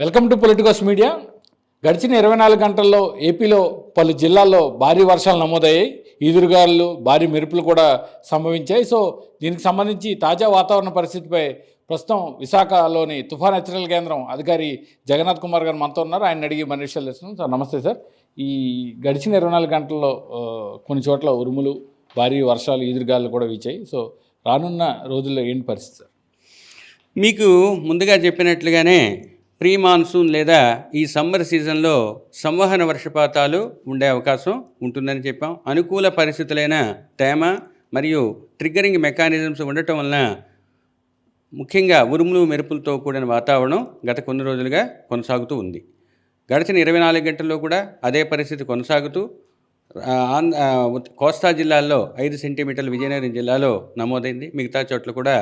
Welcome to Politicos media. గడిచిన ఇరవై నాలుగు గంటల్లో ఏపీలో పలు జిల్లాల్లో భారీ వర్షాలు నమోదయ్యాయి. ఈదురుగాలు భారీ మెరుపులు కూడా సంభవించాయి. సో దీనికి సంబంధించి తాజా వాతావరణ పరిస్థితిపై ప్రస్తుతం విశాఖలోని తుఫాన్ హెచ్చరికల కేంద్రం అధికారి జగన్నాథ్ కుమార్ గారు మనతో ఉన్నారు. ఆయన అడిగి మన విషయాలు తెలుస్తున్నాం సార్ నమస్తే సార్. ఈ గడిచిన ఇరవై నాలుగు గంటల్లో కొన్ని చోట్ల ఉరుములు భారీ వర్షాలు ఈదురుగాలు కూడా వీచాయి. సో రానున్న రోజుల్లో ఏంటి పరిస్థితి సార్? మీకు ముందుగా చెప్పినట్లుగానే ప్రీ మాన్సూన్ లేదా ఈ సమ్మర్ సీజన్లో సంవహన వర్షపాతాలు ఉండే అవకాశం ఉంటుందని చెప్పాం. అనుకూల పరిస్థితులైన తేమ మరియు ట్రిగ్గరింగ్ మెకానిజమ్స్ ఉండటం వలన ముఖ్యంగా ఉరుములు మెరుపులతో కూడిన వాతావరణం గత కొన్ని రోజులుగా కొనసాగుతూ ఉంది. గడిచిన ఇరవై నాలుగు గంటల్లో కూడా అదే పరిస్థితి కొనసాగుతూ ఆంధ్ర కోస్తా జిల్లాల్లో ఐదు సెంటీమీటర్లు విజయనగరం జిల్లాలో నమోదైంది. మిగతా చోట్ల కూడా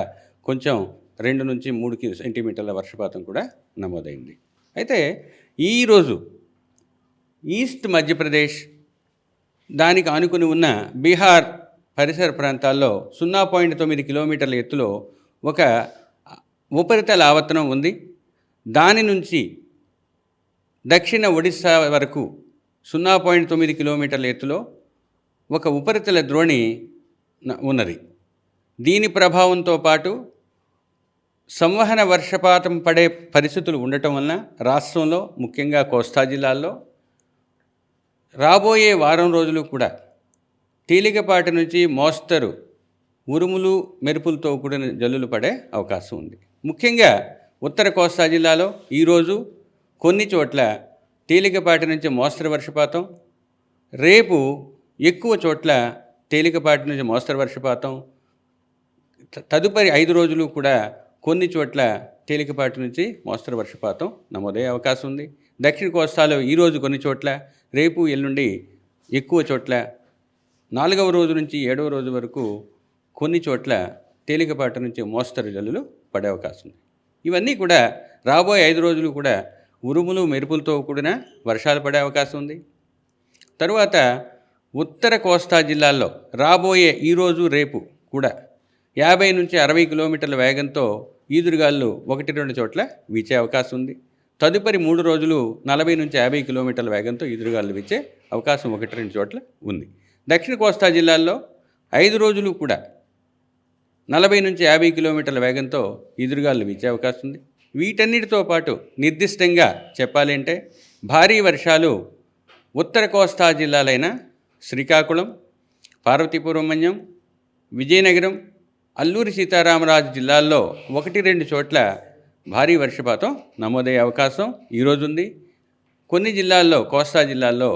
కొంచెం రెండు నుంచి మూడు సెంటీమీటర్ల వర్షపాతం కూడా నమోదైంది. అయితే ఈరోజు ఈస్ట్ మధ్యప్రదేశ్ దానికి ఆనుకుని ఉన్న బీహార్ పరిసర ప్రాంతాల్లో సున్నా పాయింట్ తొమ్మిది కిలోమీటర్ల ఎత్తులో ఒక ఉపరితల ఆవర్తనం ఉంది. దాని నుంచి దక్షిణ ఒడిశా వరకు సున్నా పాయింట్ తొమ్మిది కిలోమీటర్ల ఎత్తులో ఒక ఉపరితల ద్రోణి న- ఉన్నది. దీని ప్రభావంతో పాటు సంవహన వర్షపాతం పడే పరిస్థితులు ఉండటం వలన రాష్ట్రంలో ముఖ్యంగా కోస్తా జిల్లాల్లో రాబోయే వారం రోజులు కూడా తేలికపాటి నుంచి మోస్తరు ఉరుములు మెరుపులతో కూడిన జల్లులు పడే అవకాశం ఉంది. ముఖ్యంగా ఉత్తర కోస్తా జిల్లాలో ఈరోజు కొన్ని చోట్ల తేలికపాటి నుంచి మోస్తరు వర్షపాతం రేపు ఎక్కువ చోట్ల తేలికపాటి నుంచి మోస్తరు వర్షపాతం త- తదుపరి ఐదు రోజులు కూడా కొన్ని చోట్ల తేలికపాటి నుంచి మోస్తరు వర్షపాతం నమోదయ్యే అవకాశం ఉంది. దక్షిణ కోస్తాలో ఈరోజు కొన్ని చోట్ల రేపు ఎల్లుండి ఎక్కువ చోట్ల నాలుగవ రోజు నుంచి ఏడవ రోజు వరకు కొన్ని చోట్ల తేలికపాటి నుంచి మోస్తరు జల్లులు పడే అవకాశం ఉంది. ఇవన్నీ కూడా రాబోయే ఐదు రోజులు కూడా ఉరుములు మెరుపులతో కూడిన వర్షాలు పడే అవకాశం ఉంది. తరువాత ఉత్తర కోస్తా జిల్లాల్లో రాబోయే ఈరోజు రేపు కూడా యాభై నుంచి అరవై కిలోమీటర్ల వేగంతో ఈదురుగాళ్ళు ఒకటి రెండు చోట్ల వీచే అవకాశం ఉంది. తదుపరి మూడు రోజులు నలభై నుంచి యాభై కిలోమీటర్ల వేగంతో ఈదురుగాళ్ళు వీచే అవకాశం ఒకటి రెండు చోట్ల ఉంది. దక్షిణ కోస్తా జిల్లాల్లో ఐదు రోజులు కూడా నలభై నుంచి యాభై కిలోమీటర్ల వేగంతో ఈదురుగాలు వీచే అవకాశం ఉంది. వీటన్నిటితో పాటు నిర్దిష్టంగా చెప్పాలంటే భారీ వర్షాలు ఉత్తర కోస్తా జిల్లాలైన శ్రీకాకుళం పార్వతీపురం మన్యం విజయనగరం అల్లూరి సీతారామరాజు జిల్లాల్లో ఒకటి రెండు చోట్ల భారీ వర్షపాతం నమోదయ్యే అవకాశం ఈరోజు ఉంది కొన్ని జిల్లాల్లో కోస్తా జిల్లాల్లో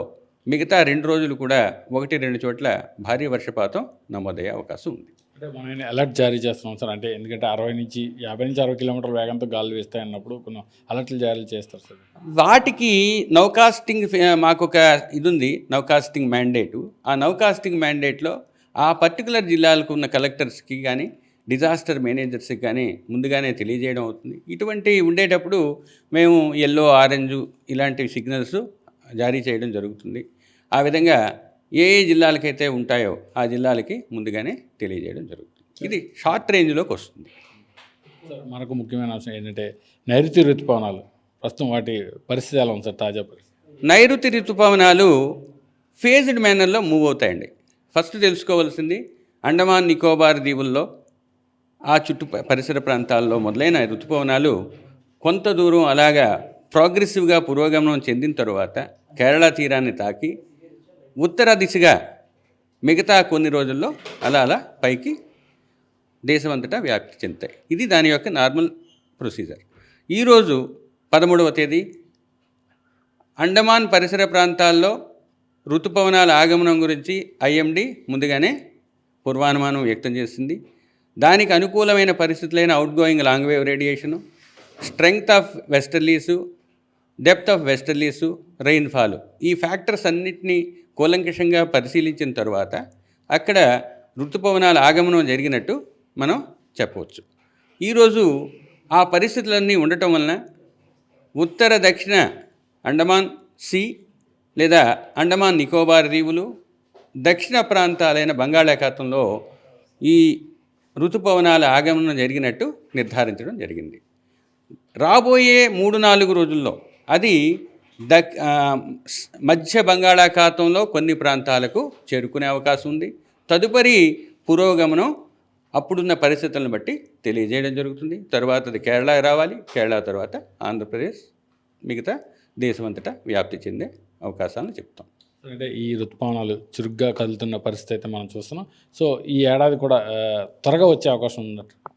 మిగతా రెండు రోజులు కూడా ఒకటి రెండు చోట్ల భారీ వర్షపాతం నమోదయ్యే అవకాశం ఉంది. అంటే మనం అలర్ట్ జారీ చేస్తున్నాం సార్. అంటే ఎందుకంటే అరవై నుంచి యాభై నుంచి అరవై కిలోమీటర్ల వేగంతో గాలు వేస్తాయి అన్నప్పుడు కొన్ని అలర్ట్లు జారీ చేస్తారు సార్. వాటికి నౌకాస్టింగ్ ఫే- మాకు ఒక ఇది ఉంది నౌకాస్టింగ్ మ్యాండేటు. ఆ నౌకాస్టింగ్ మ్యాండేట్లో ఆ పర్టికులర్ జిల్లాలకు ఉన్న కలెక్టర్స్కి కానీ డిజాస్టర్ మేనేజర్స్కి కానీ ముందుగానే తెలియజేయడం అవుతుంది. ఇటువంటి ఉండేటప్పుడు మేము ఎల్లో ఆరెంజ్ ఇలాంటి సిగ్నల్స్ జారీ చేయడం జరుగుతుంది. ఆ విధంగా ఏ ఏ జిల్లాలకైతే ఉంటాయో ఆ జిల్లాలకి ముందుగానే తెలియజేయడం జరుగుతుంది. ఇది షార్ట్ రేంజ్లోకి వస్తుంది. సార్ మనకు ముఖ్యమైన అంశం ఏంటంటే నైరుతి ఋతుపవనాలు. ప్రస్తుతం వాటి పరిస్థితి ఎలా ఉంది సార్? తాజా పరిస్థితి. నైరుతి ఋతుపవనాలు ఫేజ్డ్ మేనర్లో మూవ్ అవుతాయండి. ఫస్ట్ తెలుసుకోవాల్సింది అండమాన్ నికోబార్ దీవుల్లో ఆ చుట్టు పరిసర ప్రాంతాల్లో మొదలైన ఋతుపవనాలు కొంత దూరం అలాగా ప్రోగ్రెసివ్గా పురోగమనం చెందిన తరువాత కేరళ తీరాన్ని తాకి ఉత్తర దిశగా మిగతా కొన్ని రోజుల్లో అలా అలా పైకి దేశమంతటా వ్యాప్తి చెందుతాయి. ఇది దాని యొక్క నార్మల్ ప్రొసీజర్. ఈరోజు పదమూడవ తేదీ అండమాన్ పరిసర ప్రాంతాల్లో ఋతుపవనాల ఆగమనం గురించి ఐఎండి ముందుగానే పూర్వానుమానం వ్యక్తం చేసింది దానికి అనుకూలమైన పరిస్థితులైన outgoing long wave radiation strength of westerlies depth of westerlies rainfall ఈ ఫ్యాక్టర్స్ అన్నిటినీ కూలంకషంగా పరిశీలించిన తర్వాత అక్కడ ఋతుపవనాల ఆగమనం జరిగినట్టు మనం చెప్పవచ్చు. ఈరోజు ఆ పరిస్థితులన్నీ ఉండటం వలన ఉత్తర దక్షిణ అండమాన్ సి లేదా అండమాన్ నికోబార్ దీవులు దక్షిణ ప్రాంతాలైన బంగాళాఖాతంలో ఈ ఋతుపవనాల ఆగమనం జరిగినట్టు నిర్ధారించడం జరిగింది. రాబోయే మూడు నాలుగు రోజుల్లో అది దక్ మధ్య బంగాళాఖాతంలో కొన్ని ప్రాంతాలకు చేరుకునే అవకాశం ఉంది. తదుపరి పురోగమనం అప్పుడున్న పరిస్థితులను బట్టి తెలియజేయడం జరుగుతుంది. తర్వాత అది కేరళ రావాలి. కేరళ తర్వాత ఆంధ్రప్రదేశ్ మిగతా దేశమంతటా వ్యాప్తి చెందే అవకాశాలను చెప్తాం. అంటే ఈ ఋతుపవనాలు చురుగ్గా కదులుతున్న పరిస్థితి అయితే మనం చూస్తున్నాం. సో ఈ ఏడాది కూడా త్వరగా వచ్చే అవకాశం ఉందట.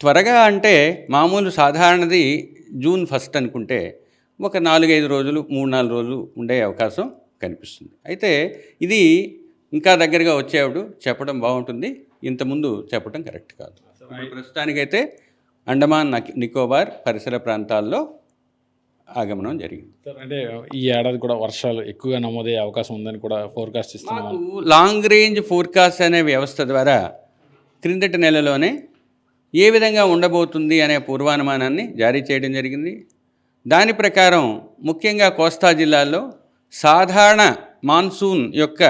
త్వరగా అంటే మామూలు సాధారణది జూన్ ఫస్ట్ అనుకుంటే ఒక నాలుగైదు రోజులు మూడు నాలుగు రోజులు ఉండే అవకాశం కనిపిస్తుంది. అయితే ఇది ఇంకా దగ్గరగా వచ్చేవాడు చెప్పడం బాగుంటుంది. ఇంతకుముందు చెప్పడం కరెక్ట్ కాదు. ప్రస్తుతానికైతే అండమాన్ నకి- నికోబార్ పరిసర ప్రాంతాల్లో ఆగమనం జరిగింది. అంటే ఈ ఏడాది కూడా వర్షాలు ఎక్కువగా నమోదయ్యే అవకాశం ఉందని కూడా ఫోర్కాస్ట్ ఇస్తున్నాం మాకు లాంగ్ రేంజ్ ఫోర్కాస్ట్ అనే వ్యవస్థ ద్వారా క్రిందటి నెలలోనే ఏ విధంగా ఉండబోతుంది అనే పూర్వానుమానాన్ని జారీ చేయడం జరిగింది. దాని ప్రకారం ముఖ్యంగా కోస్తా జిల్లాల్లో సాధారణ మాన్సూన్ యొక్క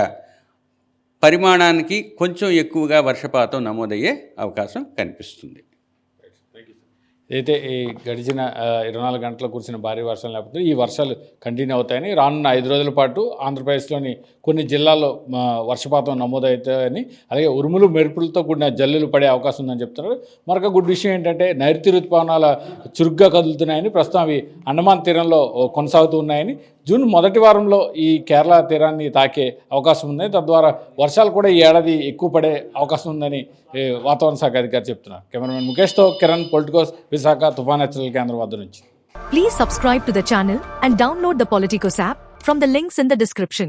పరిమాణానికి కొంచెం ఎక్కువగా వర్షపాతం నమోదయ్యే అవకాశం కనిపిస్తుంది. అయితే ఈ గడిచిన ఇరవై నాలుగు గంటలు కురిసిన భారీ వర్షాలు లేకపోతే ఈ వర్షాలు కంటిన్యూ అవుతాయని రానున్న ఐదు రోజుల పాటు ఆంధ్రప్రదేశ్లోని కొన్ని జిల్లాల్లో వర్షపాతం నమోదవుతాయని అలాగే ఉరుములు మెరుపులతో కూడిన జల్లులు పడే అవకాశం ఉందని చెప్తున్నారు. మరొక గుడ్ విషయం ఏంటంటే నైరుతి ఋతుపవనాల చురుగ్గా కదులుతున్నాయని ప్రస్తుతం అవి అండమాన్ తీరంలో కొనసాగుతూ ఉన్నాయని జూన్ మొదటి వారంలో ఈ కేరళ తీరాన్ని తాకే అవకాశం ఉంది. తద్వారా వర్షాలు కూడా ఈ ఏడాది ఎక్కువ పడే అవకాశం ఉందని వాతావరణ శాఖ అధికారి చెప్తున్నారు. కెమెరామెన్ ముఖేష్తో కిరణ్ పొలిటికోస్ విశాఖ తుఫాన్ హెచ్చరికల కేంద్రం వద్ద నుంచి. Please subscribe to the channel and download the Politicos app from the links in the description.